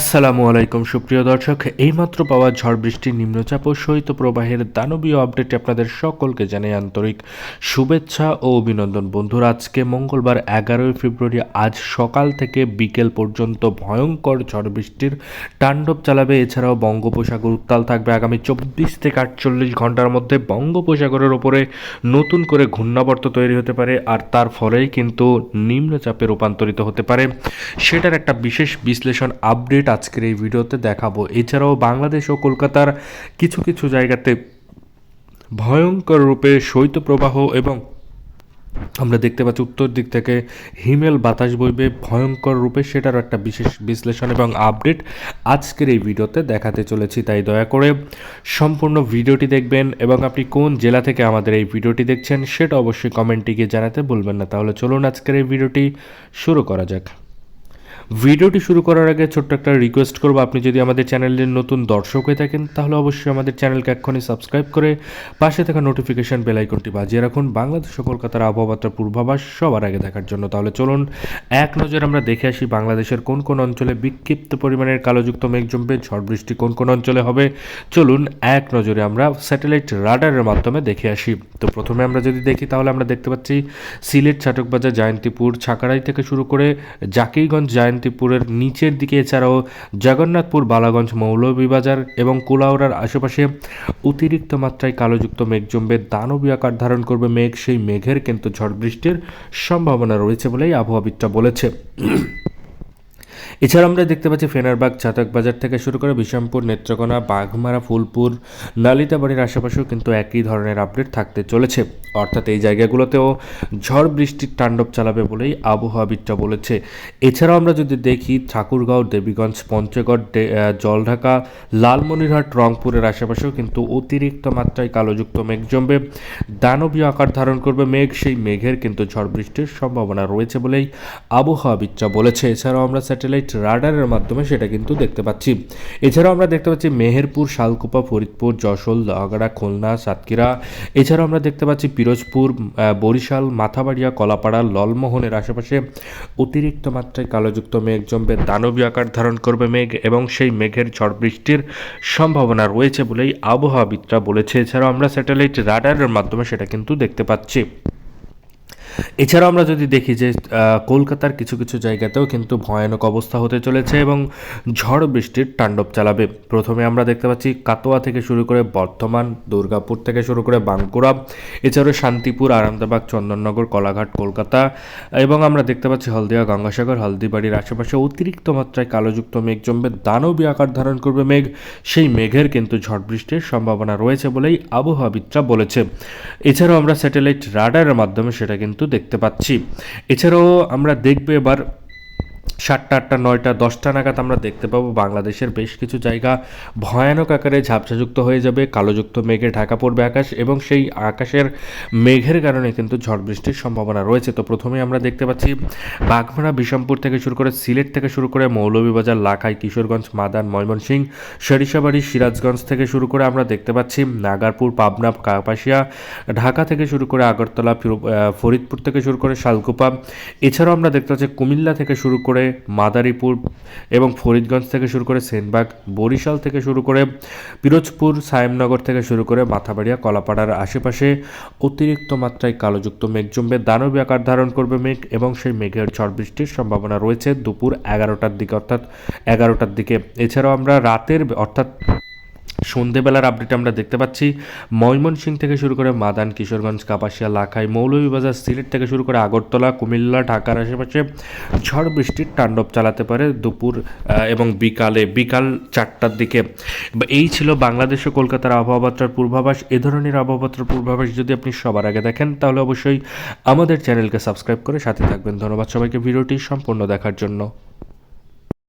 আসসালামু আলাইকুম, সুপ্রিয় দর্শক। এইমাত্র পাওয়া ঝড় বৃষ্টির নিম্নচাপ ও শৈত প্রবাহের দানবীয় আপডেটে আপনাদের সকলকে জানাই আন্তরিক শুভেচ্ছা ও অভিনন্দন। বন্ধুরা, আজকে মঙ্গলবার এগারোই ফেব্রুয়ারি, আজ সকাল থেকে বিকেল পর্যন্ত ভয়ঙ্কর ঝড় বৃষ্টির তাণ্ডব চালাবে। এছাড়াও বঙ্গোপসাগর উত্তাল থাকবে আগামী চব্বিশ থেকে আটচল্লিশ ঘণ্টার মধ্যে। বঙ্গোপসাগরের ওপরে নতুন করে ঘূর্ণাবর্ত তৈরি হতে পারে আর তার ফলেই কিন্তু নিম্নচাপে রূপান্তরিত হতে পারে। সেটার একটা বিশেষ বিশ্লেষণ, আপডেট আজকের এই ভিডিওতে দেখাবো। এছাড়াও বাংলাদেশ ও কলকাতার কিছু কিছু জায়গাতে ভয়ঙ্কর রূপে শৈত্যপ্রবাহ এবং আমরা দেখতে পাচ্ছি উত্তর দিক থেকে হিমেল বাতাস বইবে ভয়ঙ্কর রূপে, সেটারও একটা বিশেষ বিশ্লেষণ এবং আপডেট আজকের এই ভিডিওতে দেখাতে চলেছি। তাই দয়া করে সম্পূর্ণ ভিডিওটি দেখবেন এবং আপনি কোন জেলা থেকে আমাদের এই ভিডিওটি দেখছেন, সেটা অবশ্যই কমেন্টে গিয়ে জানাতে ভুলবেন না। তাহলে চলুন আজকের এই ভিডিওটি শুরু করা যাক। ভিডিওটি শুরু করার আগে ছোট্ট একটা রিকোয়েস্ট করব। আপনি যদি আমাদের চ্যানেলের নতুন দর্শক হয়ে থাকেন, তাহলে অবশ্যই আমাদের চ্যানেলকে এক্ষুনি সাবস্ক্রাইব করে পাশে থাকা নোটিফিকেশন বেল আইকনটি বাজিয়ে রাখুন। বাংলাদেশ ও কলকাতার আবহাওয়ার পূর্বাভাস সবার আগে দেখার জন্য। তাহলে চলুন, এক নজর আমরা দেখে আসি বাংলাদেশের কোন কোন অঞ্চলে বিক্ষিপ্ত পরিমাণের কালোযুক্ত মেঘ জমবে, ঝড় বৃষ্টি কোন কোন অঞ্চলে হবে। চলুন, এক নজরে আমরা স্যাটেলাইট রাডারের মাধ্যমে দেখে আসি। তো প্রথমে আমরা যদি দেখি, তাহলে আমরা দেখতে পাচ্ছি সিলেট ছাটকবাজার জয়ন্তীপুর ছাকারাই থেকে শুরু করে জাকিগঞ্জ জয়ন্তীপুরের নিচের দিকে, এছাড়াও জগন্নাথপুর, বালাগঞ্জ, মৌলভীবাজার এবং কুলাউড়ার আশেপাশে অতিরিক্ত মাত্রায় কালোযুক্ত মেঘ জমবে। দানবী আকার ধারণ করবে মেঘ। সেই মেঘের কিন্তু ঝড় বৃষ্টির সম্ভাবনা রয়েছে বলেই আবহাওয়াবিদরা বলেছে। এছাড়া আমরা দেখতে পাচ্ছি ফেনারবাগ চাতক বাজার থেকে শুরু করে বিশামপুর, নেত্রকোনা, বাঘমারা, ফুলপুর, নালিতাবাড়ির আশেপাশেও কিন্তু একই ধরনের আপডেট থাকতে চলেছে। অর্থাৎ এই জায়গাগুলোতেও ঝড় বৃষ্টির তাণ্ডব চালাবে বলেই আবহাওয়াবিদরা বলেছে। এছাড়াও আমরা যদি দেখি, ঠাকুরগাঁও, দেবীগঞ্জ, পঞ্চগড় জলঢাকা, লালমনিরহাট, রংপুরের আশেপাশেও কিন্তু অতিরিক্ত মাত্রায় কালোযুক্ত মেঘ জমবে। দানবীয় আকার ধারণ করবে মেঘ, সেই মেঘের কিন্তু ঝড় বৃষ্টির সম্ভাবনা রয়েছে বলেই আবহাওয়াবিদরা বলেছে। এছাড়াও আমরা স্যাটেলাইট রাডারের মাধ্যমে সেটা কিন্তু দেখতে পাচ্ছি। এছাড়াও আমরা দেখতে পাচ্ছি মেহেরপুর, শালকুপা, ফরিদপুর যশোল লাগাড়া খুলনা, সাতক্ষীরা। এছাড়াও আমরা দেখতে পাচ্ছি পিরোজপুর বরিশাল, মাথাবাড়িয়া, কলাপাড়া, ললমোহনের আশেপাশে অতিরিক্ত মাত্রায় কালোযুক্ত মেঘ জমবে, দানবীয় আকার ধারণ করবে মেঘ এবং সেই মেঘের ঝড় বৃষ্টির সম্ভাবনা রয়েছে বলেই আবহাওয়াবিদরা বলেছে। এছাড়াও আমরা স্যাটেলাইট রাডারের মাধ্যমে সেটা কিন্তু দেখতে পাচ্ছি। এছাড়াও আমরা যদি দেখি যে কলকাতার কিছু কিছু জায়গাতেও কিন্তু ভয়ানক অবস্থা হতে চলেছে এবং ঝড় বৃষ্টির তাণ্ডব চালাবে। প্রথমে আমরা দেখতে পাচ্ছি কাতোয়া থেকে শুরু করে বর্ধমান, দুর্গাপুর থেকে শুরু করে বাঁকুড়া, এছাড়াও শান্তিপুর আরামদাবাগ চন্দননগর, কলাঘাট, কলকাতা এবং আমরা দেখতে পাচ্ছি হলদিয়া, গঙ্গাসাগর, হলদিবাড়ির আশেপাশে অতিরিক্ত মাত্রায় কালোযুক্ত মেঘ জমবে। দানবী আকার ধারণ করবে মেঘ। সেই মেঘের কিন্তু ঝড় বৃষ্টির সম্ভাবনা রয়েছে বলেই আবহাওয়াবিদরা বলেছে। এছাড়াও আমরা স্যাটেলাইট রাডারের মাধ্যমে সেটা কিন্তু দেখতে পাচ্ছি। এছাড়াও আমরা দেখব এবার সাতটা, আটটা, নয়টা, দশটা নাগাদ আমরা দেখতে পাবো। বাংলাদেশের বেশ কিছু জায়গা ভয়ানক আকারে ঝাপসাযুক্ত হয়ে যাবে। কালোযুক্ত মেঘে ঢাকা পড়বে আকাশ এবং সেই আকাশের মেঘের কারণে কিন্তু ঝড় বৃষ্টির সম্ভাবনা রয়েছে। তো প্রথমে আমরা দেখতে পাচ্ছি বাঘমারা বিষমপুর থেকে শুরু করে সিলেট থেকে শুরু করে মৌলভীবাজার, লাখাই, কিশোরগঞ্জ মাদান ময়মনসিংহ, সরিষাবাড়ি, সিরাজগঞ্জ থেকে শুরু করে আমরা দেখতে পাচ্ছি, নাগারপুর, পাবনা, কাপাসিয়া, ঢাকা থেকে শুরু করে আগরতলা ফরিদপুর থেকে শুরু করে শালকুপা। এছাড়াও আমরা দেখতে পাচ্ছি, কুমিল্লা থেকে শুরু করে মাদারীপুর এবং ফরিদগঞ্জ থেকে শুরু করে সেনবাগ, বরিশাল থেকে শুরু করে পিরোজপুর, সায়েমনগর থেকে শুরু করে মাথাবাড়িয়া, কলাপাড়ার আশেপাশে অতিরিক্ত মাত্রায় কালোযুক্ত মেঘ জমবে। দানবী আকার ধারণ করবে মেঘ এবং সেই মেঘের ঝড় বৃষ্টির সম্ভাবনা রয়েছে দুপুর এগারোটার দিকে, অর্থাৎ এগারোটার দিকে। এছাড়াও আমরা রাতের, অর্থাৎ সন্ধেবেলার আপডেট আমরা দেখতে পাচ্ছি। ময়মনসিংহ থেকে শুরু করে মাদান, কিশোরগঞ্জ, কাপাসিয়া, লাখাই, মৌলভীবাজার, সিলেট থেকে শুরু করে আগরতলা, কুমিল্লা, ঢাকার আশেপাশে ঝড় বৃষ্টির তাণ্ডব চালাতে পারে দুপুর এবং বিকালে, বিকাল চারটার দিকে। এই ছিল বাংলাদেশ ও কলকাতার আবহাওয়াবার্তার পূর্বাভাস। এ ধরনের আবহাওয়াবার্তার পূর্বাভাস যদি আপনি সবার আগে দেখেন, তাহলে অবশ্যই আমাদের চ্যানেলকে সাবস্ক্রাইব করে সাথে থাকবেন। ধন্যবাদ সবাইকে। ভিডিওটি সম্পূর্ণ দেখার জন্য।